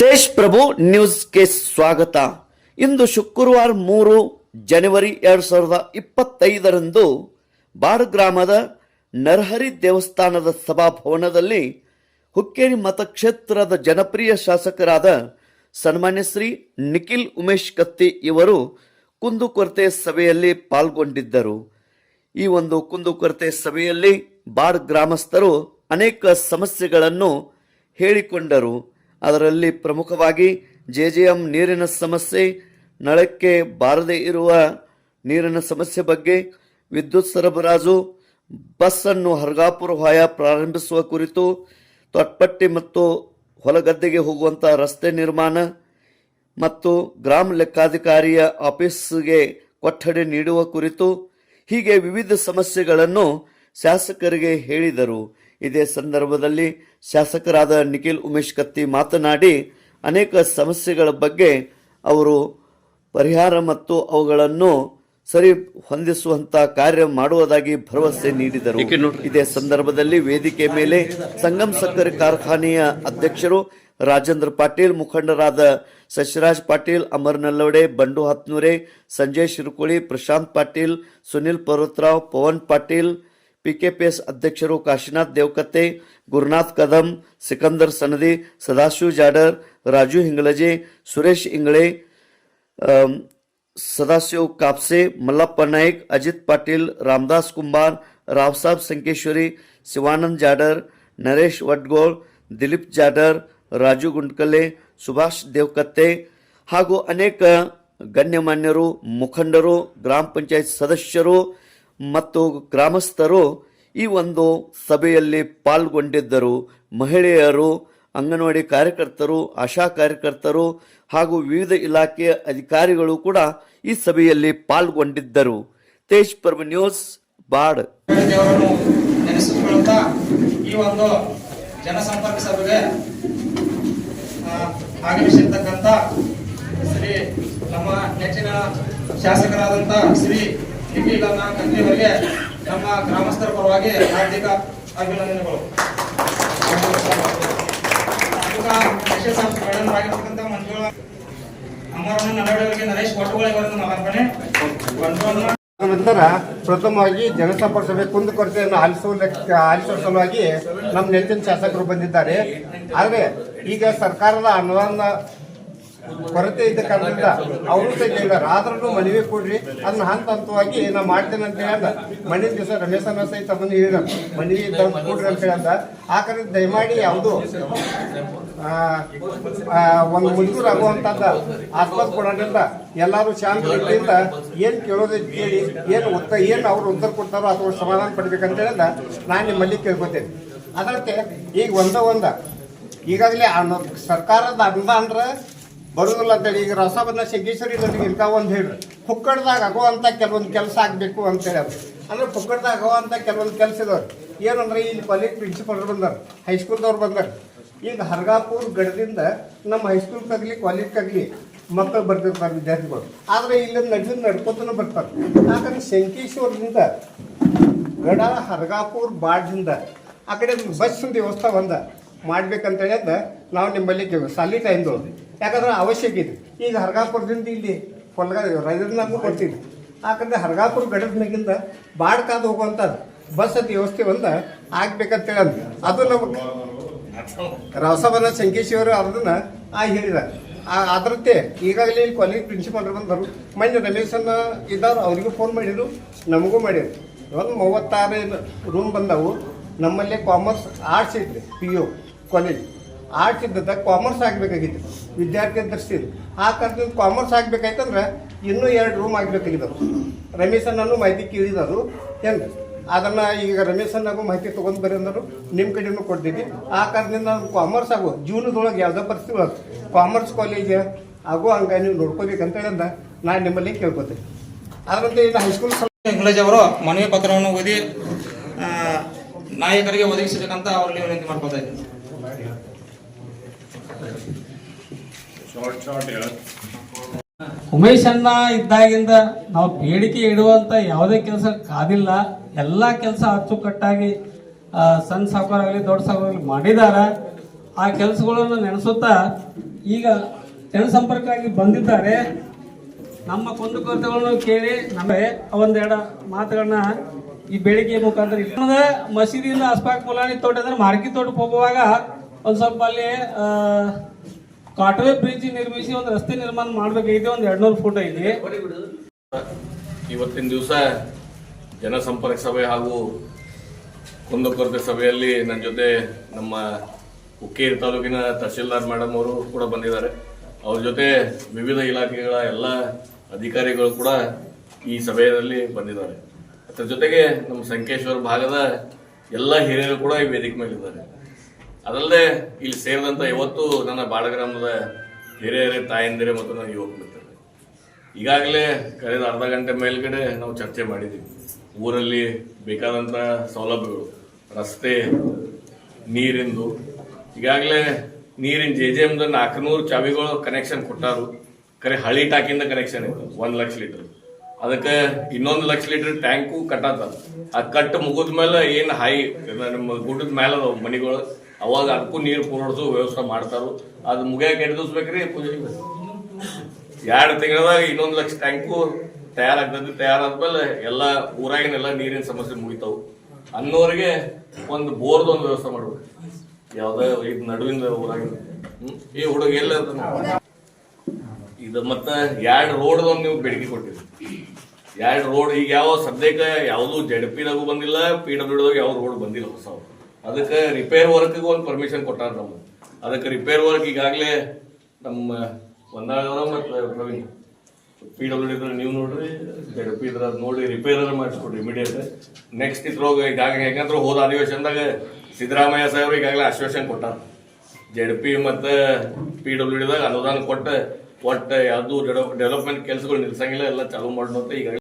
ತೇಜ್ ಪ್ರಭು ನ್ಯೂಸ್ಗೆ ಸ್ವಾಗತ. ಇಂದು ಶುಕ್ರವಾರ ಮೂರು ಜನವರಿ ಎರಡು ಸಾವಿರದ ಇಪ್ಪತ್ತೈದರಂದು ಬಾರ್ ಗ್ರಾಮದ ನರಹರಿ ದೇವಸ್ಥಾನದ ಸಭಾಭವನದಲ್ಲಿ ಹುಕ್ಕೇರಿ ಮತಕ್ಷೇತ್ರದ ಜನಪ್ರಿಯ ಶಾಸಕರಾದ ಸನ್ಮಾನ್ಯ ಶ್ರೀ ನಿಖಿಲ್ ಉಮೇಶ್ ಕತ್ತಿ ಇವರು ಕುಂದುಕೊರತೆ ಸಭೆಯಲ್ಲಿ ಪಾಲ್ಗೊಂಡಿದ್ದರು. ಈ ಒಂದು ಕುಂದುಕೊರತೆ ಸಭೆಯಲ್ಲಿ ಬಾರ್ ಗ್ರಾಮಸ್ಥರು ಅನೇಕ ಸಮಸ್ಯೆಗಳನ್ನು ಹೇಳಿಕೊಂಡರು. ಅದರಲ್ಲಿ ಪ್ರಮುಖವಾಗಿ ಜೆಜೆಎಂ ನೀರಿನ ಸಮಸ್ಯೆ, ನಳಕ್ಕೆ ಬಾರದೇ ಇರುವ ನೀರಿನ ಸಮಸ್ಯೆ ಬಗ್ಗೆ ವಿದ್ಯುತ್ ಸರಬರಾಜು, ಬಸ್ಸನ್ನು ಹರ್ಗಾಪುರ ಹೊಯ ಪ್ರಾರಂಭಿಸುವ ಕುರಿತು ತೊಟ್ಪಟ್ಟಿ ಮತ್ತು ಹೊಲಗದ್ದೆಗೆ ಹೋಗುವಂಥ ರಸ್ತೆ ನಿರ್ಮಾಣ ಮತ್ತು ಗ್ರಾಮ ಲೆಕ್ಕಾಧಿಕಾರಿಯ ಆಫೀಸ್ಗೆ ಕೊಠಡಿ ನೀಡುವ ಕುರಿತು ಹೀಗೆ ವಿವಿಧ ಸಮಸ್ಯೆಗಳನ್ನು ಶಾಸಕರಿಗೆ ಹೇಳಿದರು. ಇದೇ ಸಂದರ್ಭದಲ್ಲಿ ಶಾಸಕರಾದ ನಿಖಿಲ್ ಉಮೇಶ್ ಕತ್ತಿ ಮಾತನಾಡಿ ಅನೇಕ ಸಮಸ್ಯೆಗಳ ಬಗ್ಗೆ ಅವರು ಪರಿಹಾರ ಮತ್ತು ಅವುಗಳನ್ನು ಸರಿ ಹೊಂದಿಸುವಂತ ಕಾರ್ಯ ಮಾಡುವುದಾಗಿ ಭರವಸೆ ನೀಡಿದರು. ಇದೇ ಸಂದರ್ಭದಲ್ಲಿ ವೇದಿಕೆ ಮೇಲೆ ಸಂಗಮ್ ಸಕ್ಕರೆ ಕಾರ್ಖಾನೆಯ ಅಧ್ಯಕ್ಷರು ರಾಜೇಂದ್ರ ಪಾಟೀಲ್ ಮುಖಂಡರಾದ ಸಶಿರಾಜ್ ಪಾಟೀಲ್ ಅಮರ್ ನಲ್ಲೋಡೆ ಬಂಡು ಹತ್ನೂರೆ ಸಂಜಯ್ ಶಿರಕುಳಿ ಪ್ರಶಾಂತ್ ಪಾಟೀಲ್ ಸುನಿಲ್ ಪರ್ವತರಾವ್ ಪವನ್ ಪಾಟೀಲ್ ಪಿಕೆಪಿಎಸ್ ಅಧ್ಯಕ್ಷರು ಕಾಶಿನಾಥ್ ದೇವಕತ್ತೆ ಗುರುನಾಥ್ ಕದಂ ಸಿಕಂದರ್ ಸನದಿ ಸದಾಶಿವ್ ಜಾಡರ್ ರಾಜು ಹಿಂಗಳಜೆ ಸುರೇಶ್ ಇಂಗಳೆ ಅಮ್, ಸದಾಶಿವ್ ಕಾಪ್ಸೆ ಮಲ್ಲಪ್ಪ ನಾಯ್ಕ್ ಅಜಿತ್ ಪಾಟೀಲ್ ರಾಮದಾಸ್ ಕುಂಬಾರ್ ರಾವ್ಸಾಬ್ ಸಂಕೇಶ್ವರಿ ಶಿವಾನಂದ್ ಜಾಡರ್ ನರೇಶ್ ವಡ್ಗೋಳ್ ದಿಲೀಪ್ ಜಾಡರ್ ರಾಜು ಗುಂಡ್ಕಲೆ ಸುಭಾಷ್ ದೇವಕತ್ತೆ ಹಾಗೂ ಅನೇಕ ಗಣ್ಯಮಾನ್ಯರು ಮುಖಂಡರು ಗ್ರಾಮ ಪಂಚಾಯತ್ ಸದಸ್ಯರು ಮತ್ತು ಗ್ರಾಮಸ್ಥರು ಈ ಒಂದು ಸಭೆಯಲ್ಲಿ ಪಾಲ್ಗೊಂಡಿದ್ದರು. ಮಹಿಳೆಯರು, ಅಂಗನವಾಡಿ ಕಾರ್ಯಕರ್ತರು, ಆಶಾ ಕಾರ್ಯಕರ್ತರು ಹಾಗೂ ವಿವಿಧ ಇಲಾಖೆಯ ಅಧಿಕಾರಿಗಳು ಕೂಡ ಈ ಸಭೆಯಲ್ಲಿ ಪಾಲ್ಗೊಂಡಿದ್ದರು. ತೇಜ್ ಪರ್ವ ನ್ಯೂಸ್ ಬಾಡ್ ಈ ಒಂದು ಜನಸಂಪರ್ಕ ಸಭೆಗೆ ಆಗಮಿಸಿರ್ತಕ್ಕಂಥ ಶ್ರೀ ನಮ್ಮ ನೆಚ್ಚಿನ ಶಾಸಕರಾದಂಥ ಶ್ರೀ ನಿಖಿಲನ ಕತ್ತಿಯವರಿಗೆ ನಮ್ಮ ಗ್ರಾಮಸ್ಥರ ಪರವಾಗಿ ಹಾರ್ದಿಕ ಅಭಿನಂದನೆಗಳು. ಮೇಡಮ್ರಾಗಿರ್ತಕ್ಕಂಥ ಮಂಜುಳ ಬಂಧುವನ್ನು ನಂತರ ಪ್ರಥಮವಾಗಿ ಜನಸಂಪರ್ಕ ಸಭೆ ಕುಂದುಕೊರತೆಯನ್ನು ಆಲಿಸುವ ಆಲಿಸುವ ಸಲುವಾಗಿ ನಮ್ಮ ನೆಚ್ಚಿನ ಶಾಸಕರು ಬಂದಿದ್ದಾರೆ. ಆದರೆ ಈಗ ಸರ್ಕಾರದ ಅನುದಾನ ಕೊರತೆ ಇದ್ದ ಕಾರಣದಿಂದ ಅವರು ಈಗ ಆದ್ರೂ ಮನವಿ ಕೊಡ್ರಿ. ಅದನ್ನ ಹಂತ ಹಂತವಾಗಿ ನಾ ಮಾಡ್ತೇನೆ ಅಂತ ಹೇಳ್ದ ಮಣ್ಣಿನ ದಿವಸ ರಮೇಶನ ಸಹಿತ ಬಂದು ಹೇಳಿದ ಮನವಿ ಕೊಡ್ರಿ ಅಂತ ಹೇಳ್ದ ಆ ಕಡೆ ದಯಮಾಡಿ ಯಾವುದು ಒಂದು ಮುಜೂರು ಆಗುವಂತದ್ದ ಆಸ್ಪತ್ರೆ ಕೊಡೋದ್ರಿಂದ ಎಲ್ಲರೂ ಶಾಂತ ಏನು ಏನ್ ಕೇಳೋದು ಕೇಳಿ, ಏನು ಉತ್ತರ ಏನು ಅವ್ರು ಉತ್ತರ ಕೊಡ್ತಾರೋ ಅಥವಾ ಸಮಾಧಾನ ಪಡ್ಬೇಕಂತ ಹೇಳಿದ ನಾನು ನಿಮ್ಮಲ್ಲಿ ಕೇಳ್ಕೊತೇನೆ. ಅದರಂತೆ ಈಗ ಒಂದ ಒಂದ. ಈಗಾಗಲೇ ಸರ್ಕಾರದ ಅನುದಾನ ಬರುದಿಲ್ಲ ಅಂತೇಳಿ ಈಗ ರಸಬನ್ನ ಸಿದ್ದೇಶ್ವರಿ ನದಿಗೆ ಇಂಥ ಒಂದು ಹೇಳಿ ಪುಕ್ಕಡ್ದಾಗ ಆಗುವಂಥ ಕೆಲವೊಂದು ಕೆಲಸ ಆಗಬೇಕು ಅಂತ ಅದು ಅಂದ್ರೆ ಪುಕ್ಕಡ್ದಾಗ ಆಗುವಂಥ ಕೆಲವೊಂದು ಕೆಲಸ ಇದಾವೆ ಏನಂದ್ರೆ ಇಲ್ಲಿ ಕಾಲೇಜ್ ಪ್ರಿನ್ಸಿಪಲ್ರು ಬಂದಾರ ಹೈಸ್ಕೂಲ್ದವ್ರು ಬಂದರು. ಈಗ ಹರ್ಗಾಪುರ್ ಗಡದಿಂದ ನಮ್ಮ ಹೈಸ್ಕೂಲ್ಗಾಗಲಿ ಕಾಲೇಜ್ಗಾಗಲಿ ಮಕ್ಕಳು ಬರ್ತಿರ್ತಾರೆ ವಿದ್ಯಾರ್ಥಿಗಳು. ಆದರೆ ಇಲ್ಲಿ ನಡೆದು ನಡ್ಕೋತನ ಬರ್ತಾರೆ. ಯಾಕಂದ್ರೆ ಶಂಕೇಶ್ವರದಿಂದ ಗಡ ಹರ್ಗಾಪುರ್ ಬಾಡ್ದಿಂದ ಆ ಕಡೆ ಬಸ್ ವ್ಯವಸ್ಥೆ ಬಂದ. ಮಾಡ್ಬೇಕಂತ ಹೇಳಿದ ನಾವು ನಿಮ್ಮಲ್ಲಿ ಸಾಲಿ ಟೈಮ್ದು ಯಾಕಂದ್ರೆ ಅವಶ್ಯಕ ಇದೆ. ಈಗ ಹರ್ಗಾಪುರದಿಂದ ಇಲ್ಲಿ ಕೊಲ್ಗ ರೈತರಿಂದ ಕೊಡ್ತೀವಿ ಯಾಕಂದ್ರೆ ಹರ್ಗಾಪುರ ಗಡದ ಮ್ಯಾಗಿಂದ ಬಾಡ್ಕಾದ ಹೋಗುವಂಥದ್ದು ಬಸ್ ವ್ಯವಸ್ಥೆ ಒಂದು ಆಗ್ಬೇಕಂತೇಳಿ ಹೇಳಿ ಅದು ನಮಗೆ ರಸಬನ ಸಂಕೇಶಿಯವರು ಅದನ್ನ ಆ ಹೇಳಿದ. ಅದರಂತೆ ಈಗಾಗಲೇ ಇಲ್ಲಿ ಕಾಲೇಜ್ ಪ್ರಿನ್ಸಿಪಾಲ್ ಬಂದರು. ಮೊನ್ನೆ ರಮೇಶನ್ನ ಇದ್ದಾರೆ, ಅವರಿಗೂ ಫೋನ್ ಮಾಡಿದ್ರು, ನಮಗೂ ಮಾಡಿದ್ರು. ಒಂದು ಮೂವತ್ತಾರು ರೂಮ್ ಬಂದವು. ನಮ್ಮಲ್ಲಿ ಕಾಮರ್ಸ್ ಆರ್ಟ್ಸ್ ಇತ್ತು ಪಿ ಯು ಕಾಲೇಜ್ ಆರ್ಟ್ಸ್ ಇದ್ದದ ಕಾಮರ್ಸ್ ಆಗಬೇಕಾಗಿತ್ತು. ವಿದ್ಯಾರ್ಥಿ ದೃಷ್ಟಿಯಿಂದ ಆ ಕಾರಣದಿಂದ ಕಾಮರ್ಸ್ ಆಗಬೇಕಾಯ್ತಂದ್ರೆ ಇನ್ನೂ ಎರಡು ರೂಮ್ ಆಗಬೇಕಾಗಿದ್ದವು. ರಮೇಶನ್ನೂ ಮಾಹಿತಿ ಕೇಳಿದರು ಹೆಂಗೆ? ಅದನ್ನು ಈಗ ರಮೇಶನ್ನಾಗೂ ಮಾಹಿತಿ ತೊಗೊಂಡು ಬರೀ ಅಂದರು ನಿಮ್ಮ ಕಡೆಯೂ ಕೊಡ್ತೀವಿ ಆ ಕಾರಣದಿಂದ ನಾನು ಕಾಮರ್ಸ್ ಆಗೋ ಜೀವನದೊಳಗೆ ಯಾವುದೋ ಪರಿಸ್ಥಿತಿ ಒಳಗೆ ಕಾಮರ್ಸ್ ಕಾಲೇಜ್ ಆಗೋ ಹಂಗೆ ನೀವು ನೋಡ್ಕೋಬೇಕಂತ ಹೇಳಿದ ನಾನು ನಿಮ್ಮಲ್ಲಿ ಕೇಳ್ಕೊತೀನಿ. ಅದರಂತೆ ಇನ್ನು ಹೈಸ್ಕೂಲ್ ಇಂಗ್ಲೇಜ್ ಅವರು ಮನವಿ ಪತ್ರವನ್ನು ಓದಿ ನಾಯಕರಿಗೆ ಒದಗಿಸಬೇಕಂತ ಅವರಲ್ಲಿ ವಿನಂತಿ ಮಾಡ್ಕೊತಾ ಇದ್ದೀನಿ. ಉಮೇಶ್ ಅಣ್ಣ ಇದ್ದಾಗಿಂದ ನಾವು ಬೇಡಿಕೆ ಇಡುವಂತ ಯಾವುದೇ ಕೆಲಸ ಕಾದಿಲ್ಲ, ಎಲ್ಲ ಕೆಲಸ ಅಚ್ಚುಕಟ್ಟಾಗಿ ಸಣ್ಣ ಸಾಕಾರ ಆಗಲಿ ದೊಡ್ಡ ಸಾವುಕಾರ ಮಾಡಿದ್ದಾರೆ. ಆ ಕೆಲಸಗಳನ್ನು ನೆನೆಸುತ್ತಾ ಈಗ ಜನಸಂಪರ್ಕವಾಗಿ ಬಂದಿದ್ದಾರೆ. ನಮ್ಮ ಕುಂದುಕೊರತೆಗಳನ್ನು ಕೇಳಿ ನಮಗೆ ಒಂದೆರಡು ಮಾತುಗಳನ್ನ ಈ ಬೆಳಿಗ್ಗೆ ಮುಖಾಂತರ ಮಸೀದಿಯಿಂದ ಅಸ್ಪಾಕ್ ಮುಲಾನಿ ತೋಟ ಅಂದ್ರೆ ಮಾರ್ಕಿ ತೋಟಕ್ಕೆ ಹೋಗುವಾಗ ಒಂದ್ ಸ್ವಲ್ಪ ಅಲ್ಲಿ ಕಾಟುವೆ ಬ್ರಿಡ್ಜ್ ನಿರ್ಮಿಸಿ ಒಂದು ರಸ್ತೆ ನಿರ್ಮಾಣ ಮಾಡ್ಬೇಕಾಗಿದೆ, ಒಂದ್ ಎರಡ್ನೂರು ಫುಟ್ ಐತಿ. ಇವತ್ತಿನ ದಿವಸ ಜನಸಂಪರ್ಕ ಸಭೆ ಹಾಗೂ ಕುಂದಕೊರತೆ ಸಭೆಯಲ್ಲಿ ನನ್ನ ಜೊತೆ ನಮ್ಮ ಹುಕ್ಕೇರಿ ತಾಲೂಕಿನ ತಹಶೀಲ್ದಾರ್ ಮೇಡಮ್ ಅವರು ಕೂಡ ಬಂದಿದ್ದಾರೆ. ಅವ್ರ ಜೊತೆ ವಿವಿಧ ಇಲಾಖೆಗಳ ಎಲ್ಲ ಅಧಿಕಾರಿಗಳು ಕೂಡ ಈ ಸಭೆಯಲ್ಲಿ ಬಂದಿದ್ದಾರೆ. ಅದರ ಜೊತೆಗೆ ನಮ್ಮ ಸಂಕೇಶ್ವರ ಭಾಗದ ಎಲ್ಲ ಹಿರಿಯರು ಕೂಡ ಈ ವೇದಿಕೆ ಮೇಲಿದ್ದಾರೆ. ಅದಲ್ಲದೆ ಇಲ್ಲಿ ಸೇರಿದಂಥ ಇವತ್ತು ನನ್ನ ಬಾಳಗ್ರಾಮದ ಹಿರಿಯರೇ, ತಾಯಂದಿರೇ ಮತ್ತು ನನ್ನ ಯುವಕ ಮಿತ್ರರೇ. ಈಗಾಗಲೇ ಕಳೆದ ಅರ್ಧ ಗಂಟೆ ಮೇಲ್ಗಡೆ ನಾವು ಚರ್ಚೆ ಮಾಡಿದ್ದೀವಿ ಊರಲ್ಲಿ ಬೇಕಾದಂಥ ಸೌಲಭ್ಯಗಳು, ರಸ್ತೆ, ನೀರಿಂದು. ಈಗಾಗಲೇ ನೀರಿನ ಜೆ ಜೆ ಎಮ್ದ ನಾಲ್ಕುನೂರು ಚಾವಿಗಳು ಕನೆಕ್ಷನ್ ಕೊಟ್ಟಾರು. ಕರೆ ಹಳಿ ಟಾಕಿಂದ ಕನೆಕ್ಷನ್ ಇತ್ತು, ಒಂದು ಲಕ್ಷ ಲೀಟರ್ ಅದಕ್ಕೆ ಇನ್ನೊಂದು ಲಕ್ಷ ಲೀಟರ್ ಟ್ಯಾಂಕು ಕಟ್ಟತ್ತ ಆ ಕಟ್ ಮುಗಿದ ಮೇಲೆ ಏನು ಹೈ, ನಮ್ಮ ಗುಡ್ಡದ ಮೇಲೆ ಅದಾವ ಮನೆಗಳು, ಅವಾಗ ಅದಕ್ಕೂ ನೀರು ಪೂರೈಸೋ, ವ್ಯವಸ್ಥೆ ಮಾಡ್ತಾರು. ಅದು ಮುಗಿಯಕ್ಕೆ ಎರಡು ದಿವಸ ಬೇಕ್ರಿ? ಪೂಜೆ ಎರಡು ತಿಂಗಳದಾಗ ಇನ್ನೊಂದು ಲಕ್ಷ ಟ್ಯಾಂಕು ತಯಾರಾಗ್ತದೆ, ತಯಾರಾದ್ಮೇಲೆ ಎಲ್ಲ ಊರಾಗಿನೆಲ್ಲ ನೀರಿನ ಸಮಸ್ಯೆ ಮುಗಿತಾವು. ಅನ್ನೋರಿಗೆ ಒಂದು ಬೋರ್ದು ಒಂದು ವ್ಯವಸ್ಥೆ ಮಾಡ್ಬೇಕು. ಯಾವುದೇ ಇದು ನಡುವಿನ ಊರಾಗಿನ? ಈ ಹುಡುಗ ಎಲ್ಲ? ಇದು ಮತ್ತ ಎರಡು ರೋಡ್ ಒಂದು ನೀವು ಬೇಡಿಕೆ ಕೊಟ್ಟಿರಿ ಎರಡು ರೋಡ್ ಈಗ ಯಾವ ಸದ್ಯಕ್ಕೆ ಯಾವುದು ಜೆಡ್ ಪಿದಾಗೂ ಬಂದಿಲ್ಲ ಪಿ ಡಬ್ಲ್ಯೂದಾಗ ಯಾವ ರೋಡ್ ಬಂದಿಲ್ಲ ಹೊಸ ಅದಕ್ಕೆ ರಿಪೇರ್ ವರ್ಕ್ಗೆ ಒಂದು ಪರ್ಮಿಷನ್ ಕೊಟ್ಟಾರ ನಾವು ಅದಕ್ಕೆ ರಿಪೇರ್ ವರ್ಕ್ ಈಗಾಗಲೇ ನಮ್ಮ ಒಂದಾಳವರ ಮತ್ತು ಪ್ರವೀಣ್ ಪಿ ಡಬ್ಲ್ಯೂ ಇದ್ರೆ ನೀವು ನೋಡ್ರಿ ಜೆಡ್ ಪಿ ಇದ್ರ ನೋಡಿ ರಿಪೇರ್ ಮಾಡಿಸ್ಕೊಡ್ರಿ ಇಮಿಡಿಯೇಟ್ ನೆಕ್ಸ್ಟ್ ಇದ್ರೋಗ ಈಗಾಗಲೇ ಹೆಂಗಂದ್ರೆ ಹೋದ ಅಧಿವೇಶನದಾಗ ಸಿದ್ದರಾಮಯ್ಯ ಸಾಹೇಬ್ರು ಈಗಾಗಲೇ ಆಶ್ವಾಸನೆ ಕೊಟ್ಟಾರ ಜೆಡ್ ಪಿ ಮತ್ತು ಪಿ ಡಬ್ಲ್ಯೂ ಡಿದಾಗ ಅನುದಾನ ಕೊಟ್ಟು ಒಟ್ಟು ಯಾವುದು ಡೆವಲಪ್ಮೆಂಟ್ ಕೆಲಸಗಳು ನಿಲ್ಸಂಗಿಲ್ಲ ಎಲ್ಲ ಚಾಲೂ ಮಾಡೋದು ಅಂತ ಈಗಾಗಲೇ